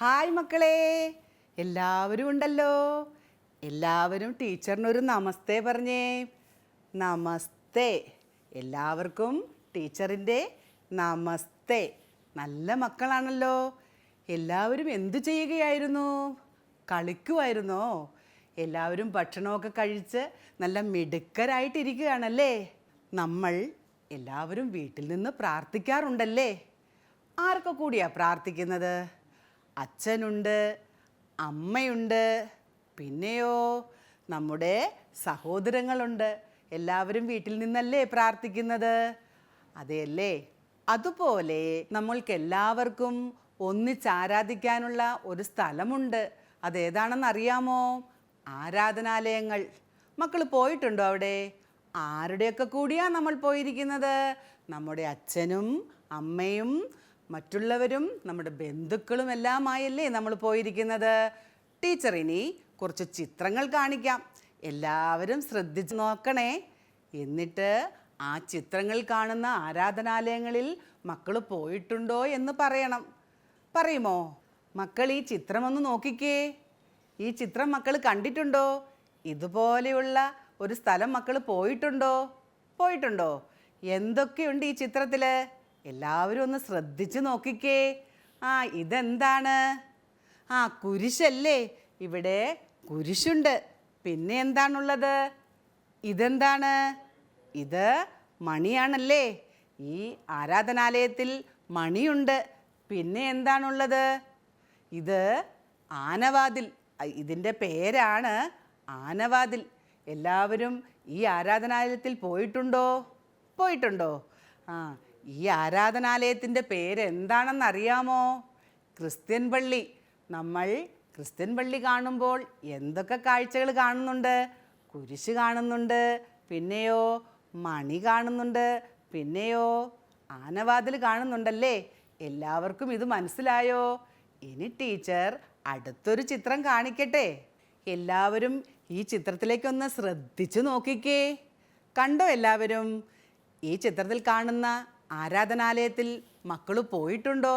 ഹോയ് മക്കളെ. എല്ലാവരും ഉണ്ടല്ലോ? എല്ലാവരും ടീച്ചറിനൊരു നമസ്തേ പറഞ്ഞേ. നമസ്തേ. എല്ലാവർക്കും ടീച്ചറിന്റെ നമസ്തേ. നല്ല മക്കളാണല്ലോ. എല്ലാവരും എന്തു ചെയ്യുകയായിരുന്നു? കളിക്കുമായിരുന്നോ എല്ലാവരും ഭക്ഷണമൊക്കെ കഴിച്ച് നല്ല മിടുക്കരായിട്ടിരിക്കുകയാണല്ലേ? നമ്മൾ എല്ലാവരും വീട്ടിൽ നിന്ന് പ്രാർത്ഥിക്കാറുണ്ടല്ലേ? ആർക്കൊക്കെ കൂടിയാണ് പ്രാർത്ഥിക്കുന്നത്? അച്ഛനുണ്ട് അമ്മയുണ്ട് പിന്നെയോ നമ്മുടെ സഹോദരങ്ങളുണ്ട്. എല്ലാവരും വീട്ടിൽ നിന്നല്ലേ പ്രാർത്ഥിക്കുന്നത്? അതെയല്ലേ? അതുപോലെ നമ്മൾക്ക് എല്ലാവർക്കും ഒന്നിച്ച് ആരാധിക്കാനുള്ള ഒരു സ്ഥലമുണ്ട്. അതേതാണെന്ന് അറിയാമോ ആരാധനാലയങ്ങൾ. മക്കൾ പോയിട്ടുണ്ടോ അവിടെ? ആരുടെയൊക്കെ കൂടിയാണ് നമ്മൾ പോയിരിക്കുന്നത്? നമ്മുടെ അച്ഛനും അമ്മയും മറ്റുള്ളവരും നമ്മുടെ ബന്ധുക്കളും എല്ലാമായല്ലേ നമ്മൾ പോയിരിക്കുന്നത്? ടീച്ചർ ഇനി കുറച്ച് ചിത്രങ്ങൾ കാണിക്കാം. എല്ലാവരും ശ്രദ്ധിച്ച് നോക്കണേ. എന്നിട്ട് ആ ചിത്രങ്ങൾ കാണുന്ന ആരാധനാലയങ്ങളിൽ മക്കൾ പോയിട്ടുണ്ടോ എന്ന് പറയണം. പറയുമോ? മക്കൾ ഈ ചിത്രം ഒന്ന് നോക്കിക്കേ. ഈ ചിത്രം മക്കൾ കണ്ടിട്ടുണ്ടോ? ഇതുപോലെയുള്ള ഒരു സ്ഥലം മക്കൾ പോയിട്ടുണ്ടോ? പോയിട്ടുണ്ടോ? എന്തൊക്കെയുണ്ട് ഈ ചിത്രത്തിൽ എല്ലാവരും ഒന്ന് ശ്രദ്ധിച്ച് നോക്കിക്കേ. ആ ഇതെന്താണ്? ആ കുരിശല്ലേ? ഇവിടെ കുരിശുണ്ട്. പിന്നെ എന്താണുള്ളത്? ഇതെന്താണ്? ഇത് മണിയാണല്ലേ. ഈ ആരാധനാലയത്തിൽ മണിയുണ്ട്. പിന്നെ എന്താണുള്ളത്? ഇത് ആനവാതിൽ. ഇതിന്റെ പേരാണ് ആനവാതിൽ. എല്ലാവരും ഈ ആരാധനാലയത്തിൽ പോയിട്ടുണ്ടോ? പോയിട്ടുണ്ടോ? ആ ഈ ആരാധനാലയത്തിന്റെ പേര് എന്താണെന്ന് അറിയാമോ ക്രിസ്ത്യൻ പള്ളി. നമ്മൾ ക്രിസ്ത്യൻ പള്ളി കാണുമ്പോൾ എന്തൊക്കെ കാഴ്ചകൾ കാണുന്നുണ്ട്? കുരിശ് കാണുന്നുണ്ട് പിന്നെയോ മണി കാണുന്നുണ്ട് പിന്നെയോ ആനവാതിൽ കാണുന്നുണ്ടല്ലേ? എല്ലാവർക്കും ഇത് മനസ്സിലായോ? ഇനി ടീച്ചർ അടുത്തൊരു ചിത്രം കാണിക്കട്ടെ. എല്ലാവരും ഈ ചിത്രത്തിലേക്കൊന്ന് ശ്രദ്ധിച്ചു നോക്കിക്കേ. കണ്ടോ എല്ലാവരും? ഈ ചിത്രത്തിൽ കാണുന്ന ആരാധനാലയത്തിൽ മക്കൾ പോയിട്ടുണ്ടോ?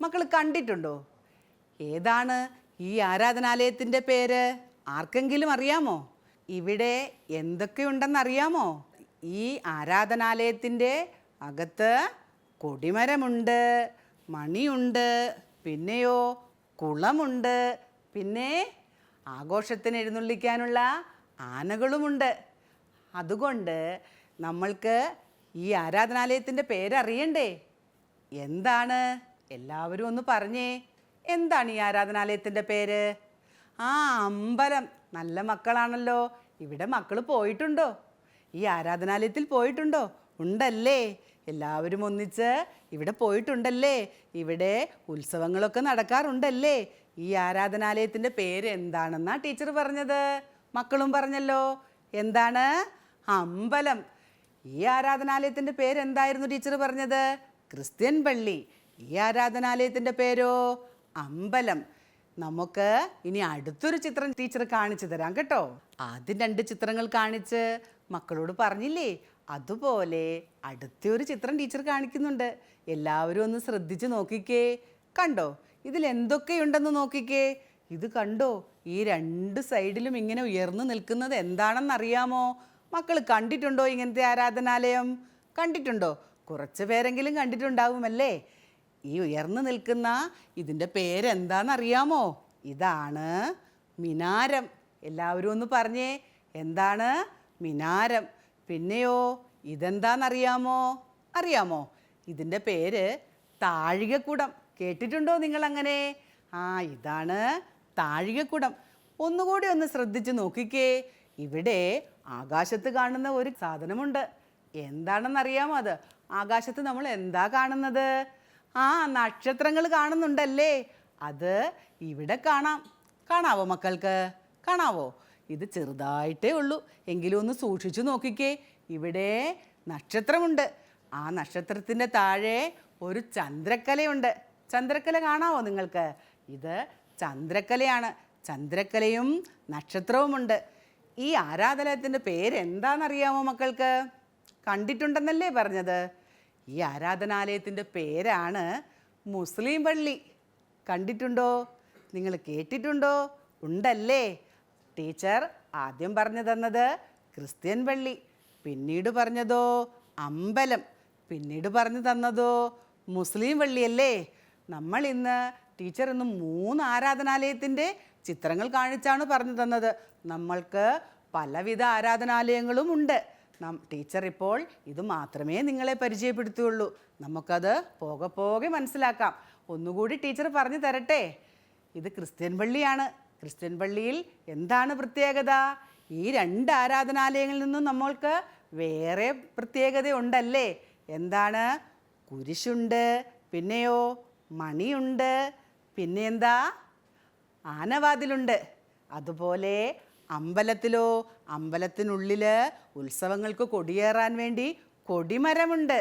മക്കൾ കണ്ടിട്ടുണ്ടോ? ഏതാണ് ഈ ആരാധനാലയത്തിന്റെ പേര് ആർക്കെങ്കിലും അറിയാമോ? ഇവിടെ എന്തൊക്കെയുണ്ടെന്നറിയാമോ? ഈ ആരാധനാലയത്തിന്റെ അകത്ത് കൊടിമരമുണ്ട് മണിയുണ്ട് പിന്നെയോ കുളമുണ്ട് പിന്നെ ആഘോഷത്തിന് എഴുന്നള്ളിക്കാനുള്ള ആനകളുമുണ്ട്. അതുകൊണ്ട് നമ്മൾക്ക് ഈ ആരാധനാലയത്തിന്റെ പേരറിയണ്ടേ? എന്താണ്? എല്ലാവരും ഒന്ന് പറഞ്ഞേ. എന്താണ് ഈ ആരാധനാലയത്തിന്റെ പേര്? ആ അമ്പലം. നല്ല മക്കളാണല്ലോ. ഇവിടെ മക്കൾ പോയിട്ടുണ്ടോ? ഈ ആരാധനാലയത്തിൽ പോയിട്ടുണ്ടോ? ഉണ്ടല്ലേ? എല്ലാവരും ഒന്നിച്ച് ഇവിടെ പോയിട്ടുണ്ടല്ലേ? ഇവിടെ ഉത്സവങ്ങളൊക്കെ നടക്കാറുണ്ടല്ലേ? ഈ ആരാധനാലയത്തിന്റെ പേര് എന്താണെന്നാ ടീച്ചർ പറഞ്ഞത്? മക്കളും പറഞ്ഞല്ലോ. എന്താണ്? അമ്പലം. ഈ ആരാധനാലയത്തിന്റെ പേര് എന്തായിരുന്നു ടീച്ചർ പറഞ്ഞത്? ക്രിസ്ത്യൻ പള്ളി. ഈ ആരാധനാലയത്തിന്റെ പേരോ? അമ്പലം. നമുക്ക് ഇനി അടുത്തൊരു ചിത്രം ടീച്ചർ കാണിച്ചു തരാം കേട്ടോ. ആദ്യം രണ്ട് ചിത്രങ്ങൾ കാണിച്ച് മക്കളോട് പറഞ്ഞില്ലേ അതുപോലെ അടുത്തൊരു ചിത്രം ടീച്ചർ കാണിക്കുന്നുണ്ട്. എല്ലാവരും ഒന്ന് ശ്രദ്ധിച്ച് നോക്കിക്കേ. കണ്ടോ? ഇതിൽ എന്തൊക്കെയുണ്ടെന്ന് നോക്കിക്കേ. ഇത് കണ്ടോ? ഈ രണ്ട് സൈഡിലും ഇങ്ങനെ ഉയർന്നു നിൽക്കുന്നത് എന്താണെന്നറിയാമോ? മക്കൾ കണ്ടിട്ടുണ്ടോ ഇങ്ങനത്തെ ആരാധനാലയം? കണ്ടിട്ടുണ്ടോ? കുറച്ച് പേരെങ്കിലും കണ്ടിട്ടുണ്ടാവുമല്ലേ? ഈ ഉയർന്നു നിൽക്കുന്ന ഇതിന്റെ പേരെന്താണെന്നറിയാമോ? ഇതാണ് മിനാരം. എല്ലാവരും ഒന്ന് പറഞ്ഞേ എന്താണ് മിനാരം? പിന്നെയോ ഇതെന്താണെന്നറിയാമോ? അറിയാമോ? ഇതിന്റെ പേര് താഴികക്കുടം. കേട്ടിട്ടുണ്ടോ നിങ്ങൾ അങ്ങനെ ആ ഇതാണ് താഴികക്കുടം. ഒന്നുകൂടി ഒന്ന് ശ്രദ്ധിച്ച് നോക്കിക്കേ. ഇവിടെ ആകാശത്ത് കാണുന്ന ഒരു സാധനമുണ്ട്. എന്താണെന്നറിയാമോ അത്? ആകാശത്ത് നമ്മൾ എന്താ കാണുന്നത്? ആ നക്ഷത്രങ്ങൾ കാണുന്നുണ്ടല്ലേ? അത് ഇവിടെ കാണാം. കാണാവോ മക്കൾക്ക്? കാണാവോ? ഇത് ചെറുതായിട്ടേ ഉള്ളൂ. എങ്കിലും ഒന്ന് സൂക്ഷിച്ചു നോക്കിക്കേ. ഇവിടെ നക്ഷത്രമുണ്ട്. ആ നക്ഷത്രത്തിന്റെ താഴെ ഒരു ചന്ദ്രക്കലയുണ്ട്. ചന്ദ്രക്കല കാണാവോ നിങ്ങൾക്ക്? ഇത് ചന്ദ്രക്കലയാണ്. ചന്ദ്രക്കലയും നക്ഷത്രവുമുണ്ട്. ഈ ആരാധനത്തിന്റെ പേരെന്താണെന്നറിയാമോ മക്കൾക്ക്? കണ്ടിട്ടുണ്ടെന്നല്ലേ പറഞ്ഞത്? ഈ ആരാധനാലയത്തിന്റെ പേരാണ് മുസ്ലിം പള്ളി. കണ്ടിട്ടുണ്ടോ? നിങ്ങൾ കേട്ടിട്ടുണ്ടോ? ഉണ്ടല്ലേ? ടീച്ചർ ആദ്യം പറഞ്ഞു തന്നത് ക്രിസ്ത്യൻ പള്ളി പിന്നീട് പറഞ്ഞതോ അമ്പലം പിന്നീട് പറഞ്ഞു തന്നതോ മുസ്ലിം പള്ളിയല്ലേ? നമ്മൾ ഇന്ന് ടീച്ചർ ഇന്ന് മൂന്ന് ആരാധനാലയത്തിന്റെ ചിത്രങ്ങൾ കാണിച്ചാണ് പറഞ്ഞു തന്നത്. നമ്മൾക്ക് പലവിധ ആരാധനാലയങ്ങളും ഉണ്ട്. ടീച്ചർ ഇപ്പോൾ ഇത് മാത്രമേ നിങ്ങളെ പരിചയപ്പെടുത്തുകയുള്ളൂ നമുക്കത് പോകെ പോകെ മനസ്സിലാക്കാം. ഒന്നുകൂടി ടീച്ചർ പറഞ്ഞു തരട്ടെ. ഇത് ക്രിസ്ത്യൻ പള്ളിയാണ്. ക്രിസ്ത്യൻ പള്ളിയിൽ എന്താണ് പ്രത്യേകത? ഈ രണ്ട് ആരാധനാലയങ്ങളിൽ നിന്നും നമ്മൾക്ക് വേറെ പ്രത്യേകത ഉണ്ടല്ലേ എന്താണ്? കുരിശുണ്ട് പിന്നെയോ മണിയുണ്ട് പിന്നെ എന്താ ആനവാതിലുണ്ട്. അതുപോലെ അമ്പലത്തിലോ അമ്പലത്തിനുള്ളിൽ ഉത്സവങ്ങൾക്ക് കൊടിയേറാൻ വേണ്ടി കൊടിമരമുണ്ട്.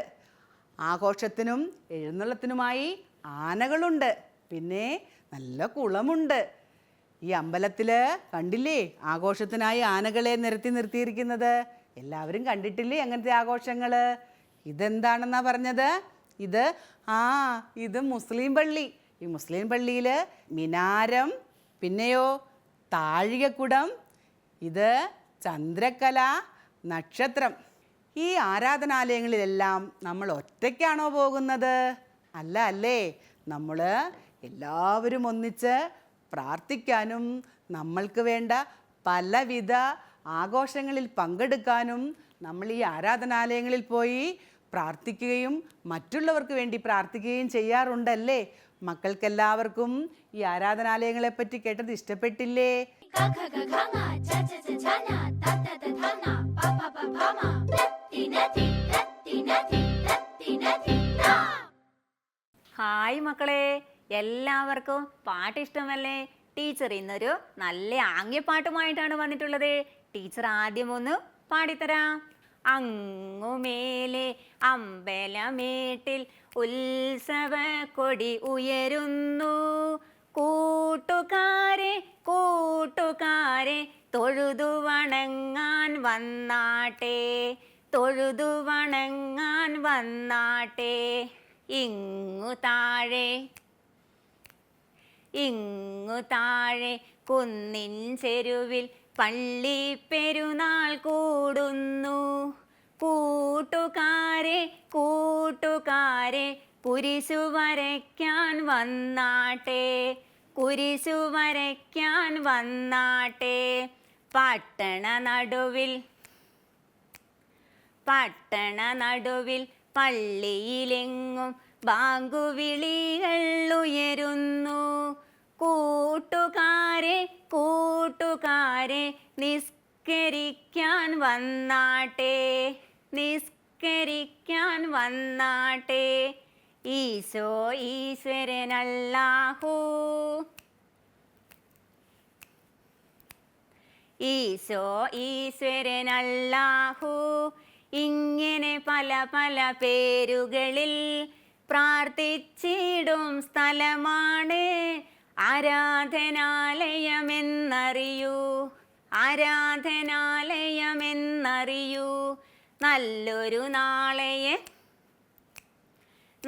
ആഘോഷത്തിനും എഴുന്നള്ളത്തിനുമായി ആനകളുണ്ട്. പിന്നെ നല്ല കുളമുണ്ട്. ഈ അമ്പലത്തിൽ കണ്ടില്ലേ? ആഘോഷത്തിനായി ആനകളെ നിരത്തി നിർത്തിയിരിക്കുന്നത്. എല്ലാവരും കണ്ടിട്ടില്ലേ അങ്ങനത്തെ ആഘോഷങ്ങൾ ഇതെന്താണെന്നാ പറഞ്ഞത്? ഇത് ആ ഇത് മുസ്ലിം പള്ളി. ഈ മുസ്ലിം പള്ളിയിൽ മിനാരം പിന്നെയോ താഴികക്കുടം ഇത് ചന്ദ്രക്കല നക്ഷത്രം. ഈ ആരാധനാലയങ്ങളിലെല്ലാം നമ്മൾ ഒറ്റയ്ക്കാണോ പോകുന്നത്? അല്ല അല്ലേ? നമ്മൾ എല്ലാവരും ഒന്നിച്ച് പ്രാർത്ഥിക്കാനും നമ്മൾക്ക് വേണ്ട പലവിധ ആഘോഷങ്ങളിൽ പങ്കെടുക്കാനും നമ്മൾ ഈ ആരാധനാലയങ്ങളിൽ പോയി പ്രാർത്ഥിക്കുകയും മറ്റുള്ളവർക്ക് വേണ്ടി പ്രാർത്ഥിക്കുകയും ചെയ്യാറുണ്ടല്ലേ? മക്കൾക്കെല്ലാവർക്കും ഈ ആരാധനാലയങ്ങളെപ്പറ്റി കേട്ടത് ഇഷ്ടപ്പെട്ടില്ലേ? ഹായ് മക്കളെ. എല്ലാവർക്കും പാട്ട് ഇഷ്ടമല്ലേ ടീച്ചർ ഇന്നൊരു നല്ല ആംഗ്യപ്പാട്ടുമായിട്ടാണ് വന്നിട്ടുള്ളത്. ടീച്ചർ ആദ്യം ഒന്ന് പാടിത്തരാം. അങ്ങുമേലെ അമ്പലമേട്ടിൽ ഉത്സവ കൊടി ഉയരുന്നു. കൂട്ടുകാരെ കൂട്ടുകാരെ തൊഴുതു വണങ്ങാൻ വന്നാട്ടെ തൊഴുതു വണങ്ങാൻ വന്നാട്ടെ. ഇങ്ങു താഴെ ഇങ്ങു താഴെ കുന്നിൻ ചെരുവിൽ പള്ളി പെരുന്നാൾ കൂടുന്നു. കൂട്ടുകാരെ കൂട്ടുകാരെ കുരിശു വരയ്ക്കാൻ വന്നാട്ടെ. കുരിശു വരയ്ക്കാൻ വന്നാട്ടെ. പട്ടണ നടുവിൽ പട്ടണ നടുവിൽ പള്ളിയിലെങ്ങും ബാങ്കുവിളികൾ ഉയരുന്നു. കൂട്ടുകാരെ കൂട്ടുകാരെ നിസ്കരിക്കാൻ വന്നാട്ടെ. നിസ്കരിക്കാൻ വന്നാട്ടെ. ഈശോ ഈശ്വരനല്ലാഹു. ഈശോ ഈശ്വരനല്ലാഹു. ഇങ്ങനെ പല പല പേരുകളിൽ പ്രാർത്ഥിച്ചിടും സ്ഥലമാണ് ആരാധനാലയമെന്നറിയൂ. ആരാധനാലയമെന്നറിയൂ. നല്ലൊരു നാളെയെ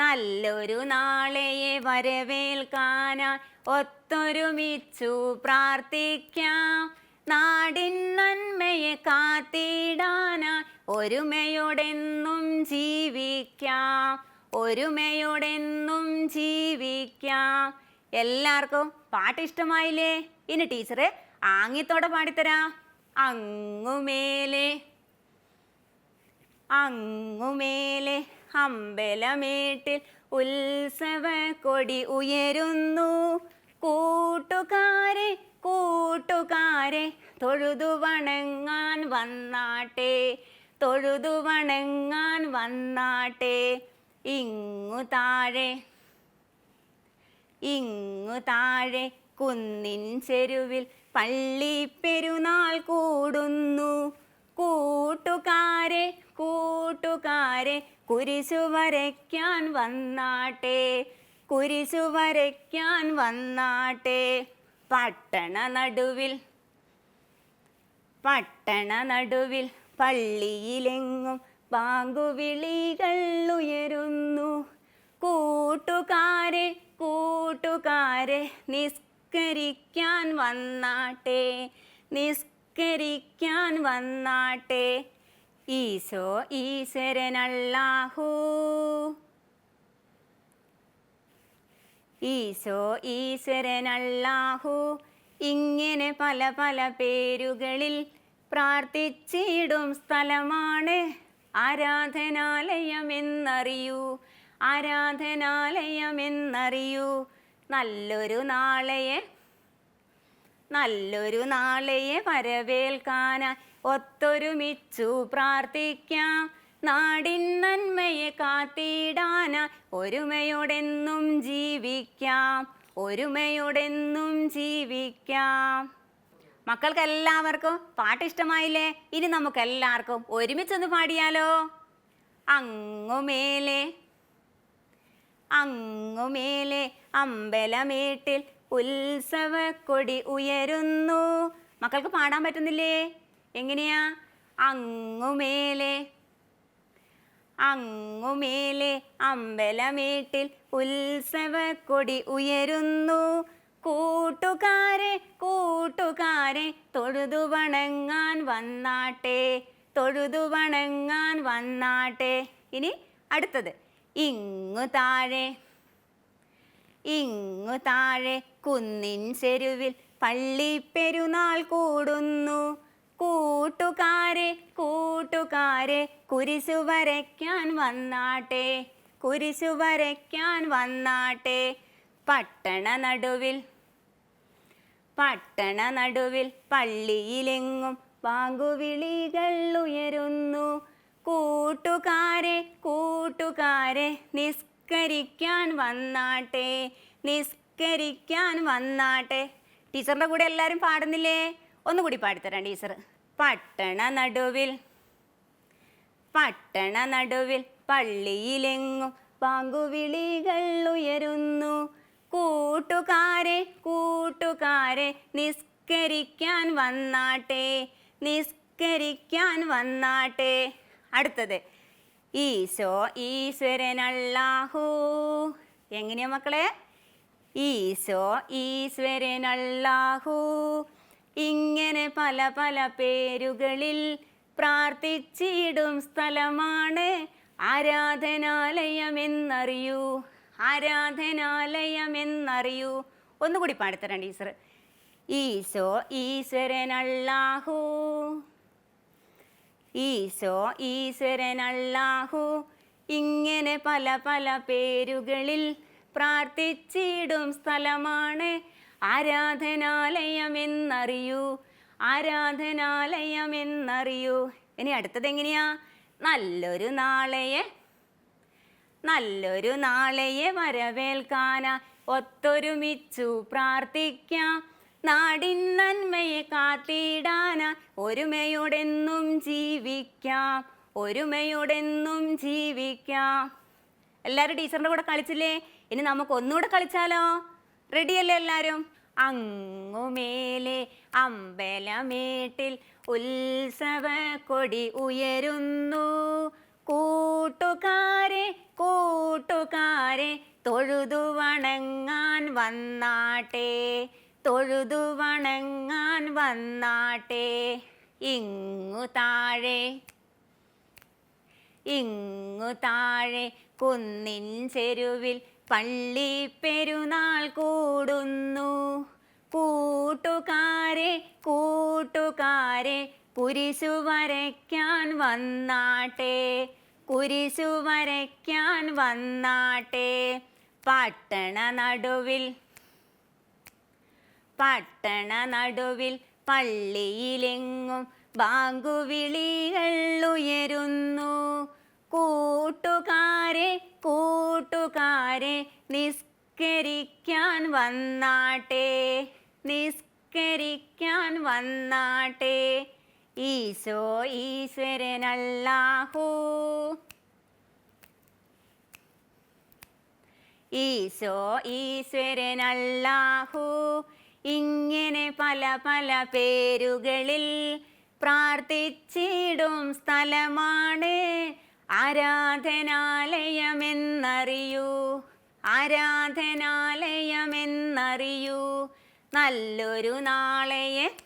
നല്ലൊരു നാളെയെ വരവേൽക്കാനാ ഒത്തൊരുമിച്ചു പ്രാർത്ഥിക്കാം. നാടിൻ നന്മയെ കാത്തിടാനാ ഒരുമയോടെന്നും ജീവിക്കാം. ഒരുമയോടെന്നും ജീവിക്കാം. എല്ലാവർക്കും പാട്ട് ഇഷ്ടമായില്ലേ? ഇനി ടീച്ചറ് ആംഗ്യത്തോടെ പാടിത്തരാം. അങ്ങുമേലെ അങ്ങുമേലെ. അമ്പലമേട്ടിൽ ഉത്സവ കൊടി ഉയരുന്നു. കൂട്ടുകാരെ കൂട്ടുകാരെ തൊഴുതു വണങ്ങാൻ വന്നാട്ടെ തൊഴുതു വണങ്ങാൻ വന്നാട്ടെ. ഇങ്ങു താഴെ ഇങ്ങു താഴെ കുന്നിൻ ചെരുവിൽ പള്ളി പെരുന്നാൾ കൂടുന്നു. കൂട്ടുകാരെ കൂട്ടുകാരെ കുരിശു വരയ്ക്കാൻ വന്നാട്ടെ കുരിശു വരയ്ക്കാൻ വന്നാട്ടെ. പട്ടണ നടുവിൽ പട്ടണ നടുവിൽ പള്ളിയിലെങ്ങും ബാങ്കുവിളികൾ ഉയരുന്നു. കൂട്ടുകാരെ കൂട്ടുകാരെ നിസ്കരിക്കാൻ വന്നാട്ടെ നിസ്കരിക്കാൻ വന്നാട്ടെ. ഈശോ ഈശ്വരനല്ലാഹു. ഈശോ ഈശ്വരനല്ലാഹു. ഇങ്ങനെ പല പല പേരുകളിൽ പ്രാർത്ഥിച്ചിടും സ്ഥലമാണ് ആരാധനാലയമെന്നറിയൂ ആരാധനാലയമെന്നറിയൂ. നല്ലൊരു നാളെയെ നല്ലൊരു നാളെയെ വരവേൽക്കാനായി ഒത്തൊരുമിച്ചു പ്രാർത്ഥിക്കാം. നാടിൻ നന്മയെ കാത്തിടാന ഒരുമയോടെന്നും ജീവിക്കാം. ഒരുമയോടെന്നും ജീവിക്കാം. മക്കൾക്ക് എല്ലാവർക്കും പാട്ട് ഇഷ്ടമായില്ലേ ഇനി നമുക്ക് എല്ലാവർക്കും ഒരുമിച്ചൊന്ന് പാടിയാലോ? അങ്ങുമേലെ അങ്ങുമേലെ അമ്പലമേട്ടിൽ ഉത്സവക്കൊടി ഉയരുന്നു. മക്കൾക്ക് പാടാൻ പറ്റുന്നില്ലേ? എങ്ങനെയാ? അങ്ങുമേലെ അങ്ങുമേലെ അമ്പലമേട്ടിൽ കൊടി ഉയരുന്നു. കൂട്ടുകാരെ കൂട്ടുകാരെ തൊഴുതു വണങ്ങാൻ വന്നാട്ടെ തൊഴുതു വണങ്ങാൻ വന്നാട്ടെ. ഇനി അടുത്തത്. ഇങ്ങു താഴെ ഇങ്ങു താഴെ കുന്നിൻ ചെരുവിൽ പള്ളിപ്പെരുന്നാൾ കൂടുന്നു. കൂട്ടുകാരെ കൂട്ടുകാരെ കുരിശു വരയ്ക്കാൻ വന്നാട്ടെ കുരിശു വരയ്ക്കാൻ വന്നാട്ടെ. പട്ടണ നടുവിൽ പട്ടണ നടുവിൽ പള്ളിയിലെങ്ങും വാങ്കുവിളികൾ ഉയരുന്നു. കൂട്ടുകാരെ കൂട്ടുകാരെ നിസ്കരിക്കാൻ വന്നാട്ടെ നിസ്കരിക്കാൻ വന്നാട്ടെ. ടീച്ചറിന്റെ കൂടെ എല്ലാവരും പാടുന്നില്ലേ? ഒന്നുകൂടി പാടിത്തരാം ടീച്ചർ പട്ടണ നടുവിൽ പട്ടണ നടുവിൽ പള്ളിയിലെങ്ങും പാങ്കുവിളികൾ ഉയരുന്നു. കൂട്ടുകാരെ കൂട്ടുകാരെ നിസ്കരിക്കാൻ വന്നാട്ടെ നിസ്കരിക്കാൻ വന്നാട്ടെ. അടുത്തത് ഈശോ ഈശ്വരനല്ലാഹു എങ്ങനെയാ മക്കളെ? ഈശോ ഈശ്വരനല്ലാഹു ഇങ്ങനെ പല പല പേരുകളിൽ പ്രാർത്ഥിച്ചിടും സ്ഥലമാണ് ആരാധനാലയമെന്നറിയൂ ആരാധനാലയമെന്നറിയൂ. ഒന്നുകൂടി പാടിത്തരാം ടീച്ചർ. ഈശോ ഈശ്വരനല്ലാഹു ഈശോ ഈശ്വരനല്ലാഹു. ഇങ്ങനെ പല പല പേരുകളിൽ പ്രാർത്ഥിച്ചിടും സ്ഥലമാണ് ആരാധനാലയമെന്നറിയൂ. ആരാധനാലയമെന്നറിയൂ. ഇനി അടുത്തത് എങ്ങനെയാ? നല്ലൊരു നാളെയെ നല്ലൊരു നാളെയെ വരവേൽക്കാന ഒത്തൊരുമിച്ചു പ്രാർത്ഥിക്കാം. നാടിൻ നന്മയെ കാത്തിടാന ഒരുമയോടെന്നും ജീവിക്കാം. ഒരുമയോടെന്നും ജീവിക്കാം. എല്ലാവരും ടീച്ചറിന്റെ കൂടെ കളിച്ചില്ലേ? ഇനി നമുക്ക് ഒന്നുകൂടെ കളിച്ചാലോ? റെഡിയല്ലേ എല്ലാവരും അങ്ങുമേലെ അമ്പലമേട്ടിൽ ഉത്സവ കൊടി ഉയരുന്നു. കൂട്ടുകാരെ കൂട്ടുകാരെ തൊഴുതു വണങ്ങാൻ വന്നാട്ടെ. തൊഴുതു വണങ്ങാൻ വന്നാട്ടെ. ഇങ്ങു താഴെ ഇങ്ങു താഴെ കുന്നിൻ ചെരുവിൽ പള്ളി പെരുന്നാൾ കൂടുന്നു. കൂട്ടുകാരെ കൂട്ടുകാരെ കുരിശു വരയ്ക്കാൻ വന്നാട്ടെ. കുരിശു വരയ്ക്കാൻ വന്നാട്ടെ. പട്ടണ നടുവിൽ പട്ടണ നടുവിൽ പള്ളിയിലെങ്ങും ബാങ്കുവിളികൾ ഉയരുന്നു. കൂട്ടുകാരെ കൂട്ടുകാരെ നിസ്കരിക്കാൻ വന്നാട്ടെ നിസ്കരിക്കാൻ വന്നാട്ടെ. ഈശോ ഈശ്വരനല്ലാഹു. ഈശോ ഈശ്വരനല്ലാഹു. ഇങ്ങനെ പല പല പേരുകളിൽ പ്രാർത്ഥിച്ചിടും സ്ഥലമാണ്. ആരാധനാലയമെന്നറിയൂ ആരാധനാലയമെന്നറിയൂ. നല്ലൊരു നാളെയെ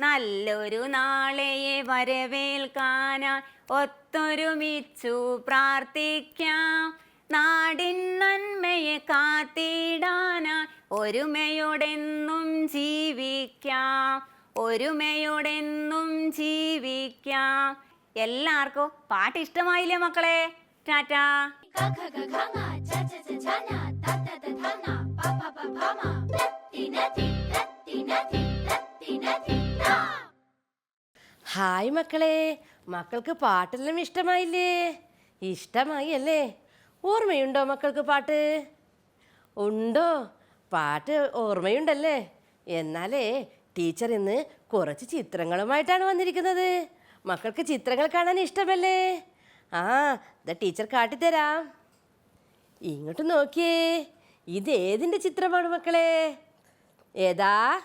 നല്ലൊരു നാളെയെ വരവേൽക്കാനാ ഒത്തൊരുമിച്ചു പ്രാർത്ഥിക്കാം. നാടിൻ നന്മയെ കാത്തിടാന ഒരുമയോടെന്നും ജീവിക്കാം. ഒരുമയോടെന്നും ജീവിക്കാം. എല്ലാവർക്കും പാട്ട് ഇഷ്ടമായില്ലേ മക്കളെ? ടാറ്റാ. ഹായ് മക്കളെ. മക്കൾക്ക് പാട്ടെല്ലാം ഇഷ്ടമായില്ലേ? ഇഷ്ടമായി അല്ലേ? ഓർമ്മയുണ്ടോ മക്കൾക്ക് പാട്ട്? ഉണ്ടോ? പാട്ട് ഓർമ്മയുണ്ടല്ലേ? എന്നാലേ ടീച്ചർ ഇന്ന് കുറച്ച് ചിത്രങ്ങളുമായിട്ടാണ് വന്നിരിക്കുന്നത്. മക്കൾക്ക് ചിത്രങ്ങൾ കാണാൻ ഇഷ്ടമല്ലേ? ആ ദ ടീച്ചർ കാട്ടിത്തരാം. ഇങ്ങോട്ട് നോക്കിയേ ഇത് ഏതിന്റെ ചിത്രമാണ് മക്കളെ? ഏതാ?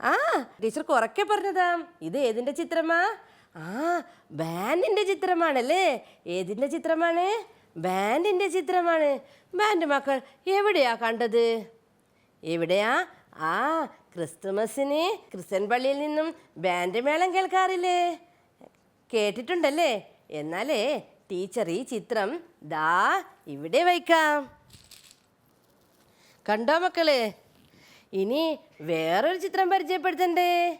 ആ ടീച്ചർ കുറക്കെ പറഞ്ഞതാ. ഇത് ഏതിന്റെ ചിത്രമാ? ആ ബാൻഡിന്റെ ചിത്രമാണല്ലേ? ഏതിന്റെ ചിത്രമാണ്? ബാൻഡിന്റെ ചിത്രമാണ്. ബാൻഡ് മക്കൾ എവിടെയാ കണ്ടത്? എവിടെയാ? ആ ക്രിസ്തുമസിന് ക്രിസ്ത്യൻ പള്ളിയിൽ നിന്നും ബാൻഡ് മേളം കേൾക്കാറില്ലേ? കേട്ടിട്ടുണ്ടല്ലേ? എന്നാലേ ടീച്ചർ ഈ ചിത്രം ദാ ഇവിടെ വയ്ക്കാം. കണ്ടോ മക്കൾ? ഇനി വേറൊരു ചിത്രം പരിചയപ്പെടുത്തണ്ടേ?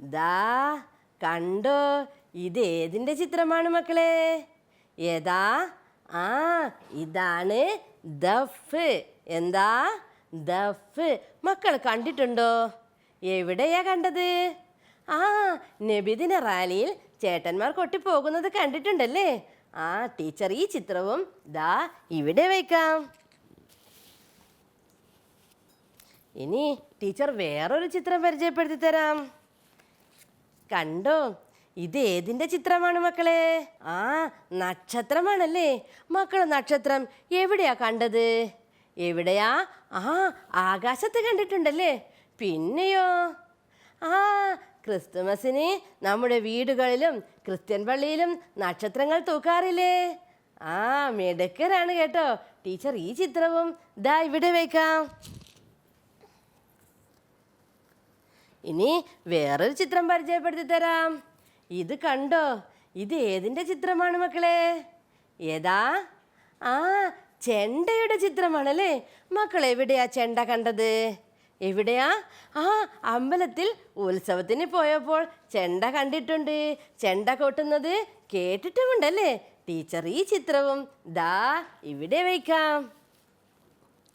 ദാ കണ്ടോ? ഇത് ഏതിന്റെ ചിത്രമാണ് മക്കളെ? ഏതാ? ആ ഇതാണ് ദഫ്. എന്താ? ദഫ്. മക്കൾ കണ്ടിട്ടുണ്ടോ? എവിടെയാ കണ്ടത്? ആ നബിദിന റാലിയിൽ ചേട്ടന്മാർ കൊട്ടിപ്പോകുന്നത് കണ്ടിട്ടുണ്ടല്ലേ? ആ ടീച്ചർ ഈ ചിത്രവും ദാ ഇവിടെ വയ്ക്കാം ഇനി ടീച്ചർ വേറൊരു ചിത്രം പരിചയപ്പെടുത്തി തരാം. കണ്ടോ? ഇത് ഏതിന്റെ ചിത്രമാണ് മക്കളെ? ആ നക്ഷത്രമാണല്ലേ? മക്കൾ നക്ഷത്രം എവിടെയാ കണ്ടത്? എവിടെയാ? ആ ആകാശത്ത് കണ്ടിട്ടുണ്ടല്ലേ? പിന്നെയോ? ആ ക്രിസ്തുമസിന് നമ്മുടെ വീടുകളിലും ക്രിസ്ത്യൻ പള്ളിയിലും നക്ഷത്രങ്ങൾ തൂക്കാറില്ലേ? ആ മിടുക്കരാണ് കേട്ടോ. ടീച്ചർ ഈ ചിത്രവും ദാ ഇവിടെ വയ്ക്കാം ഇനി വേറൊരു ചിത്രം പരിചയപ്പെടുത്തി തരാം. ഇത് കണ്ടോ? ഇത് ഏതിന്റെ ചിത്രമാണ് മക്കളെ? ഏതാ? ആ ചെണ്ടയുടെ ചിത്രമാണല്ലേ? മക്കൾ എവിടെയാ ചെണ്ട കണ്ടത്? എവിടെയാ? ആ അമ്പലത്തിൽ ഉത്സവത്തിന് പോയപ്പോൾ ചെണ്ട കണ്ടിട്ടുണ്ട്. ചെണ്ട കൊട്ടുന്നത് കേട്ടിട്ടുമുണ്ടല്ലേ? ടീച്ചർ ഈ ചിത്രവും ദാ ഇവിടെ വയ്ക്കാം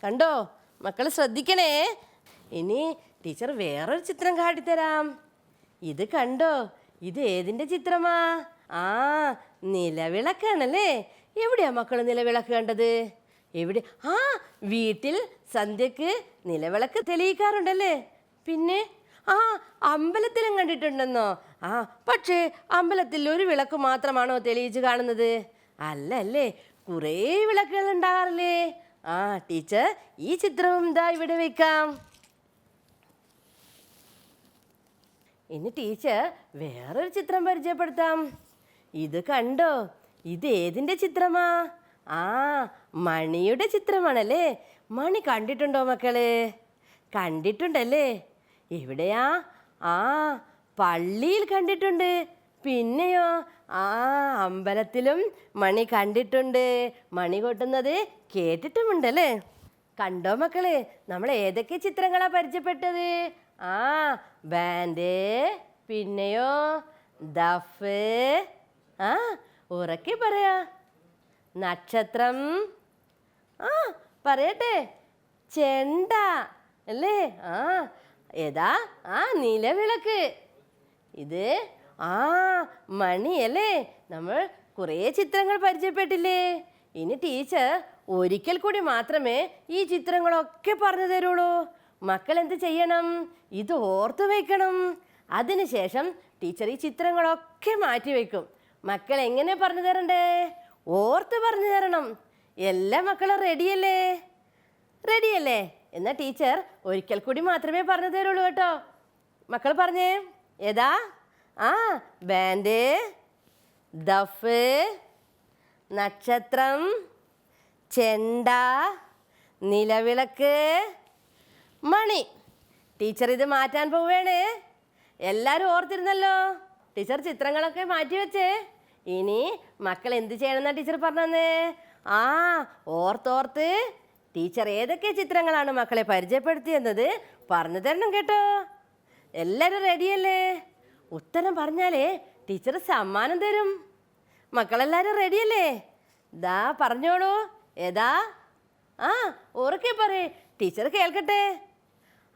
കണ്ടോ? മക്കൾ ശ്രദ്ധിക്കണേ. ഇനി ടീച്ചർ വേറൊരു ചിത്രം കാട്ടിത്തരാം. ഇത് കണ്ടോ? ഇത് ഏതിന്റെ ചിത്രമാ? ആ നിലവിളക്കാണല്ലേ? എവിടെയാ മക്കൾ നിലവിളക്ക് കണ്ടത്? എവിടെ? ആ വീട്ടിൽ സന്ധ്യക്ക് നിലവിളക്ക് തെളിയിക്കാറുണ്ടല്ലേ? പിന്നെ ആ അമ്പലത്തിലും കണ്ടിട്ടുണ്ടെന്നോ? ആ പക്ഷേ അമ്പലത്തിൽ ഒരു വിളക്ക് മാത്രമാണോ തെളിയിച്ച് കാണുന്നത്? അല്ല അല്ലേ കുറേ വിളക്കുകൾ ഉണ്ടാകാറില്ലേ? ആ ടീച്ചർ ഈ ചിത്രവും ഇതാ ഇവിടെ വെക്കാം. ഇനി ടീച്ചർ വേറൊരു ചിത്രം പരിചയപ്പെടുത്താം. ഇത് കണ്ടോ? ഇത് ഏതിന്റെ ചിത്രമാ? ആ മണിയുടെ ചിത്രമാണല്ലേ? മണി കണ്ടിട്ടുണ്ടോ മക്കളെ? കണ്ടിട്ടുണ്ടല്ലേ? എവിടെയാ? ആ പള്ളിയിൽ കണ്ടിട്ടുണ്ട്. പിന്നെയോ? ആ അമ്പലത്തിലും മണി കണ്ടിട്ടുണ്ട്. മണി കൊട്ടുന്നത് കേട്ടിട്ടുമുണ്ടല്ലേ? കണ്ടോ മക്കളെ? നമ്മൾ ഏതൊക്കെ ചിത്രങ്ങളാ പരിചയപ്പെട്ടത്? ആ ബാൻഡ് പിന്നെയോ? ദഫ് ആ ഉറക്കി പറയാ. നക്ഷത്രം ആ പറയട്ടെ. ചെണ്ട അല്ലേ? ആ ഏതാ? ആ നിലവിളക്ക്. ഇത് ആ മണി അല്ലേ? നമ്മൾ കുറേ ചിത്രങ്ങൾ പരിചയപ്പെട്ടില്ലേ? ഇനി ടീച്ചർ ഒരിക്കൽ കൂടി മാത്രമേ ഈ ചിത്രങ്ങളൊക്കെ പറഞ്ഞു തരുള്ളൂ. മക്കൾ എന്ത് ചെയ്യണം? ഇത് ഓർത്തു വയ്ക്കണം അതിനുശേഷം ടീച്ചർ ഈ ചിത്രങ്ങളൊക്കെ മാറ്റി വയ്ക്കും മക്കൾ എങ്ങനെ പറഞ്ഞു തരണ്ടേ? ഓർത്ത് പറഞ്ഞു തരണം. എല്ലാ മക്കളും റെഡിയല്ലേ റെഡിയല്ലേ എന്നാ ടീച്ചർ ഒരിക്കൽ കൂടി മാത്രമേ പറഞ്ഞു തരുള്ളൂ കേട്ടോ. മക്കൾ പറഞ്ഞേ? ഏതാ? ആ ബാൻഡ് ദഫ് നക്ഷത്രം ചെണ്ട നിലവിളക്ക് മണി. ടീച്ചർ ഇത് മാറ്റാൻ പോവുകയാണ്. എല്ലാവരും ഓർത്തിരുന്നല്ലോ? ടീച്ചർ ചിത്രങ്ങളൊക്കെ മാറ്റി വെച്ചേ ഇനി മക്കൾ എന്ത് ചെയ്യണമെന്നാണ് ടീച്ചർ പറഞ്ഞേ ആ ഓർത്തോർത്ത്. ടീച്ചർ ഏതൊക്കെ ചിത്രങ്ങളാണ് മക്കളെ പരിചയപ്പെടുത്തിയെന്നത്? പറഞ്ഞു തരണം കേട്ടോ. എല്ലാവരും റെഡിയല്ലേ? ഉത്തരം പറഞ്ഞാലേ ടീച്ചർ സമ്മാനം തരും. മക്കളെല്ലാവരും റെഡിയല്ലേ? ദാ പറഞ്ഞോളൂ. ഏതാ? ആ ഉറക്കെ പറയേ. ടീച്ചർ കേൾക്കട്ടെ.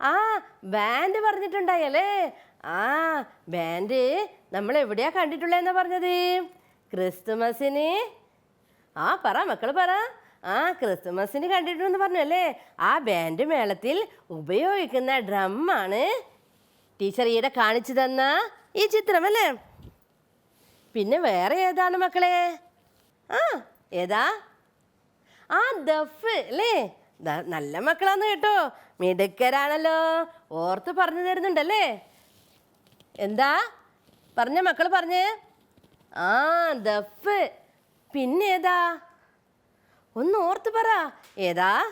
ആ ബാൻഡ് പറഞ്ഞിട്ടുണ്ടായല്ലേ? ആ ബാൻഡ് നമ്മൾ എവിടെയാ കണ്ടിട്ടുള്ളതെന്നാ പറഞ്ഞത്? ക്രിസ്തുമസിന് ആ പറ മക്കൾ പറ. ആ ക്രിസ്തുമസിന് കണ്ടിട്ടുണ്ടെന്ന് പറഞ്ഞു അല്ലേ? ആ ബാൻഡ് മേളത്തിൽ ഉപയോഗിക്കുന്ന ഡ്രമ്മാണ്. ടീച്ചർ ഈടെ കാണിച്ചു തന്ന ഈ ചിത്രം അല്ലേ? പിന്നെ വേറെ ഏതാണ് മക്കളെ? ആ ഏതാ? ആ ദഫ് അല്ലേ? നല്ല മക്കളാന്ന് കേട്ടോ. മിടുക്കരാണല്ലോ. ഓർത്ത് പറഞ്ഞു തരുന്നുണ്ടല്ലേ? എന്താ? പറഞ്ഞ മക്കൾ പറഞ്ഞേ. ആ ദഫ്. പിന്നെ ഏതാ ഒന്ന് ഓർത്ത് പറ. ഏതാ?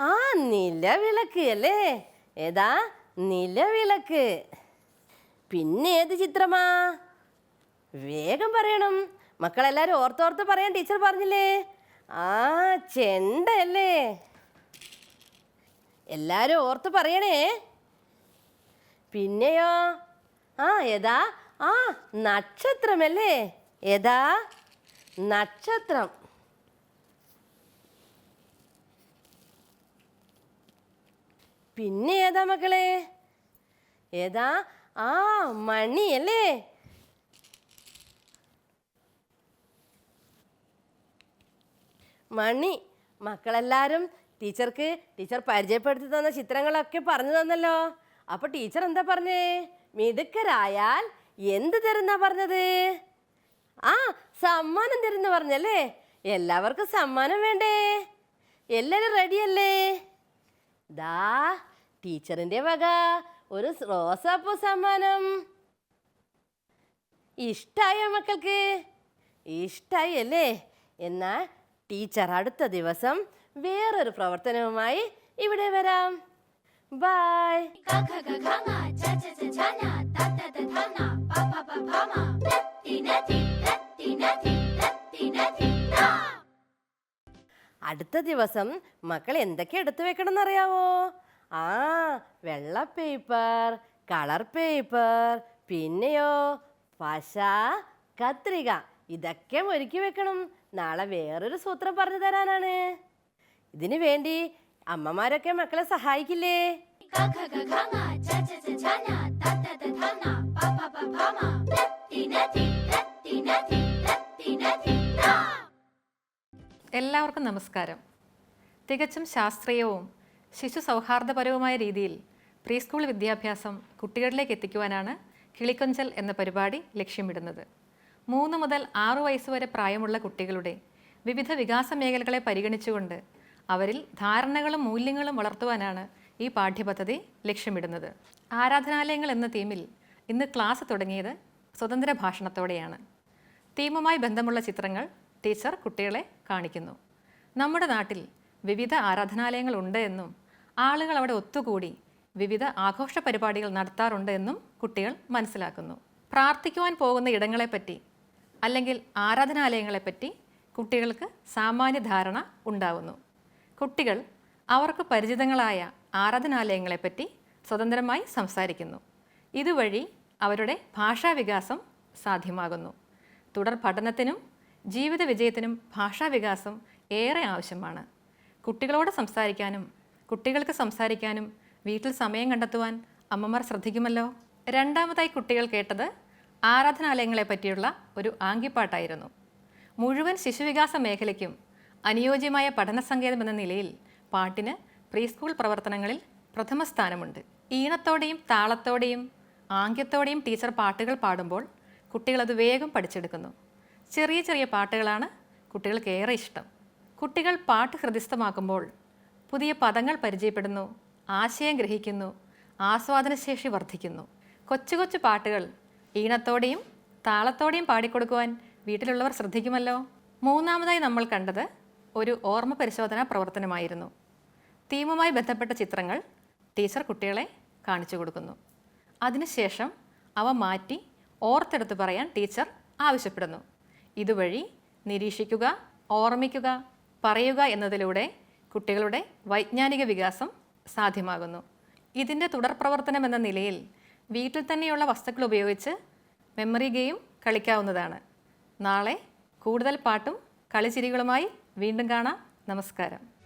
ആ നിലവിളക്ക് അല്ലേ? ഏതാ? നിലവിളക്ക്. പിന്നെ ഏത് ചിത്രമാ? വേഗം പറയണം. മക്കളെല്ലാവരും ഓർത്തോർത്ത് പറയാൻ ടീച്ചർ പറഞ്ഞില്ലേ? ആ ചെണ്ട അല്ലേ എല്ലാവരും ഓർത്ത് പറയണേ. പിന്നെയോ? ആ ഏതാ? ആ നക്ഷത്രമല്ലേ? ഏതാ? നക്ഷത്രം. പിന്നെ ഏതാ മക്കളെ? ഏതാ? ആ മണി അല്ലേ മണി മക്കളെല്ലാവരും ടീച്ചർക്ക് ടീച്ചർ പരിചയപ്പെടുത്തി തന്ന ചിത്രങ്ങളൊക്കെ പറഞ്ഞു തന്നല്ലോ. അപ്പൊ ടീച്ചർ എന്താ പറഞ്ഞേ? മിടുക്കരായാൽ എന്ത് തരുന്ന പറഞ്ഞത്? ആ സമ്മാനം തരുന്ന പറഞ്ഞല്ലേ? എല്ലാവർക്കും സമ്മാനം വേണ്ടേ? എല്ലാവരും റെഡിയല്ലേ ദാ ടീച്ചറിന്റെ വക ഒരു റോസാപ്പൂ സമ്മാനം. ഇഷ്ടായോ മക്കൾക്ക്? ഇഷ്ടായി അല്ലേ? എന്നാൽ ടീച്ചർ അടുത്ത ദിവസം വേറൊരു പ്രവർത്തനവുമായി ഇവിടെ വരാം. ബൈ Ka അടുത്ത ദിവസം മക്കൾ എന്തൊക്കെ എടുത്തു വെക്കണം എന്നറിയാവോ ആ വെള്ള പേപ്പർ കളർ പേപ്പർ പിന്നെയോ പശ കത്രിക. ഇതൊക്കെ ഒരുക്കി വെക്കണം. നാളെ വേറൊരു സൂത്രം പറഞ്ഞു തരാനാണ്. ഇതിനു വേണ്ടി അമ്മമാരൊക്കെ മക്കളെ സഹായിക്കില്ലേ? Ka എല്ലാവർക്കും നമസ്കാരം. തികച്ചും ശാസ്ത്രീയവും ശിശു സൗഹാർദ്ദപരവുമായ രീതിയിൽ പ്രീ സ്കൂൾ വിദ്യാഭ്യാസം കുട്ടികളിലേക്ക് എത്തിക്കുവാനാണ് കിളിക്കൊഞ്ചൽ എന്ന പരിപാടി ലക്ഷ്യമിടുന്നത്. മൂന്ന് മുതൽ ആറു വയസ്സ് വരെ പ്രായമുള്ള കുട്ടികളുടെ വിവിധ വികാസ മേഖലകളെ പരിഗണിച്ചുകൊണ്ട് അവരിൽ ധാരണകളും മൂല്യങ്ങളും വളർത്തുവാനാണ് ഈ പാഠ്യപദ്ധതി ലക്ഷ്യമിടുന്നത്. ആരാധനാലയങ്ങൾ എന്ന തീമിൽ ഇന്ന് ക്ലാസ് തുടങ്ങിയത് സ്വതന്ത്ര ഭാഷണത്തോടെയാണ്. തീമുമായി ബന്ധമുള്ള ചിത്രങ്ങൾ ടീച്ചർ കുട്ടികളെ കാണിക്കുന്നു. നമ്മുടെ നാട്ടിൽ വിവിധ ആരാധനാലയങ്ങൾ ഉണ്ട് എന്നും ആളുകൾ അവിടെ ഒത്തുകൂടി വിവിധ ആഘോഷ പരിപാടികൾ നടത്താറുണ്ട് എന്നും കുട്ടികൾ മനസ്സിലാക്കുന്നു. പ്രാർത്ഥിക്കുവാൻ പോകുന്ന ഇടങ്ങളെപ്പറ്റി അല്ലെങ്കിൽ ആരാധനാലയങ്ങളെപ്പറ്റി കുട്ടികൾക്ക് സാമാന്യ ധാരണ ഉണ്ടാകുന്നു കുട്ടികൾ അവർക്ക് പരിചിതങ്ങളായ ആരാധനാലയങ്ങളെപ്പറ്റി സ്വതന്ത്രമായി സംസാരിക്കുന്നു. ഇതുവഴി അവരുടെ ഭാഷാവികാസം സാധ്യമാകുന്നു. തുടർ പഠനത്തിനും ജീവിത വിജയത്തിനും ഭാഷാവികാസം ഏറെ ആവശ്യമാണ്. കുട്ടികളോട് സംസാരിക്കാനും കുട്ടികൾക്ക് സംസാരിക്കാനും വീട്ടിൽ സമയം കണ്ടെത്തുവാൻ അമ്മമാർ ശ്രദ്ധിക്കുമല്ലോ? രണ്ടാമതായി കുട്ടികൾ കേട്ടത് ആരാധനാലയങ്ങളെ പറ്റിയുള്ള ഒരു ആംഗിപ്പാട്ടായിരുന്നു മുഴുവൻ ശിശുവികാസ മേഖലയ്ക്കും അനുയോജ്യമായ പഠന സങ്കേതം എന്ന നിലയിൽ പാട്ടിന് പ്രീ സ്കൂൾ പ്രവർത്തനങ്ങളിൽ പ്രഥമ സ്ഥാനമുണ്ട്. ഈണത്തോടെയും താളത്തോടെയും ആംഗ്യത്തോടെയും ടീച്ചർ പാട്ടുകൾ പാടുമ്പോൾ കുട്ടികളത് വേഗം പഠിച്ചെടുക്കുന്നു. ചെറിയ ചെറിയ പാട്ടുകളാണ് കുട്ടികൾക്ക് ഏറെ ഇഷ്ടം. കുട്ടികൾ പാട്ട് ഹൃദയസ്ഥമാക്കുമ്പോൾ പുതിയ പദങ്ങൾ പരിചയപ്പെടുന്നു ആശയം ഗ്രഹിക്കുന്നു ആസ്വാദനശേഷി വർദ്ധിക്കുന്നു. കൊച്ചു കൊച്ചു പാട്ടുകൾ ഈണത്തോടെയും താളത്തോടെയും പാടിക്കൊടുക്കുവാൻ വീട്ടിലുള്ളവർ ശ്രദ്ധിക്കുമല്ലോ? മൂന്നാമതായി നമ്മൾ കണ്ടത് ഒരു ഓർമ്മ പരിശോധനാ പ്രവർത്തനമായിരുന്നു. തീമുമായി ബന്ധപ്പെട്ട ചിത്രങ്ങൾ ടീച്ചർ കുട്ടികളെ കാണിച്ചു കൊടുക്കുന്നു. അതിനുശേഷം അവ മാറ്റി ഓർത്തെടുത്ത് പറയാൻ ടീച്ചർ ആവശ്യപ്പെടുന്നു. ഇതുവഴി നിരീക്ഷിക്കുക ഓർമ്മിക്കുക പറയുക എന്നതിലൂടെ കുട്ടികളുടെ വൈജ്ഞാനിക വികാസം സാധ്യമാകുന്നു. ഇതിന്റെ തുടർ പ്രവർത്തനം എന്ന നിലയിൽ വീട്ടിൽ തന്നെയുള്ള വസ്തുക്കൾ ഉപയോഗിച്ച് മെമ്മറി ഗെയിം കളിക്കാവുന്നതാണ്. നാളെ കൂടുതൽ പാട്ടും കളിച്ചിരികളുമായി വീണ്ടും കാണാം. നമസ്കാരം.